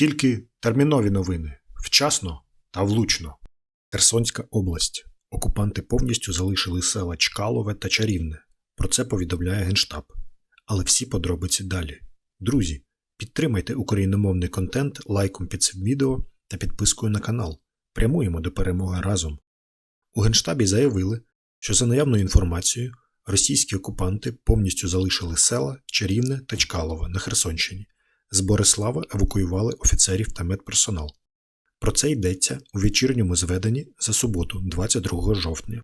Тільки термінові новини вчасно та влучно. Херсонська область. Окупанти повністю залишили села Чкалове та Чарівне. Про це повідомляє Генштаб. Але всі подробиці далі. Друзі, підтримайте україномовний контент лайком під цим відео та підпискою на канал. Прямуємо до перемоги разом. У Генштабі заявили, що за наявною інформацією російські окупанти повністю залишили села Чарівне та Чкалове на Херсонщині. З Борислава евакуювали офіцерів та медперсонал. Про це йдеться у вечірньому зведенні за суботу, 22 жовтня.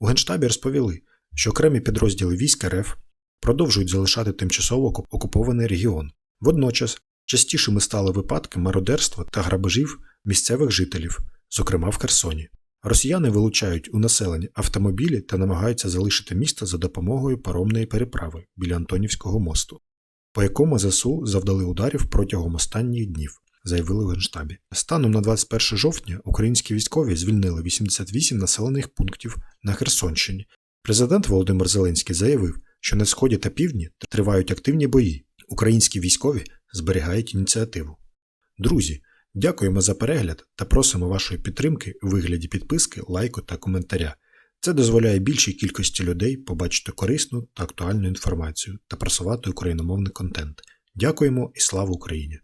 У Генштабі розповіли, що окремі підрозділи військ РФ продовжують залишати тимчасово окупований регіон. Водночас частішими стали випадки мародерства та грабежів місцевих жителів, зокрема в Херсоні. Росіяни вилучають у населення автомобілі та намагаються залишити місто за допомогою паромної переправи біля Антонівського мосту, по якому ЗСУ завдали ударів протягом останніх днів, заявили в Генштабі. Станом на 21 жовтня українські військові звільнили 88 населених пунктів на Херсонщині. Президент Володимир Зеленський заявив, що на сході та півдні тривають активні бої. Українські військові зберігають ініціативу. Друзі, дякуємо за перегляд та просимо вашої підтримки у вигляді підписки, лайку та коментаря. Це дозволяє більшій кількості людей побачити корисну та актуальну інформацію та просувати україномовний контент. Дякуємо і слава Україні!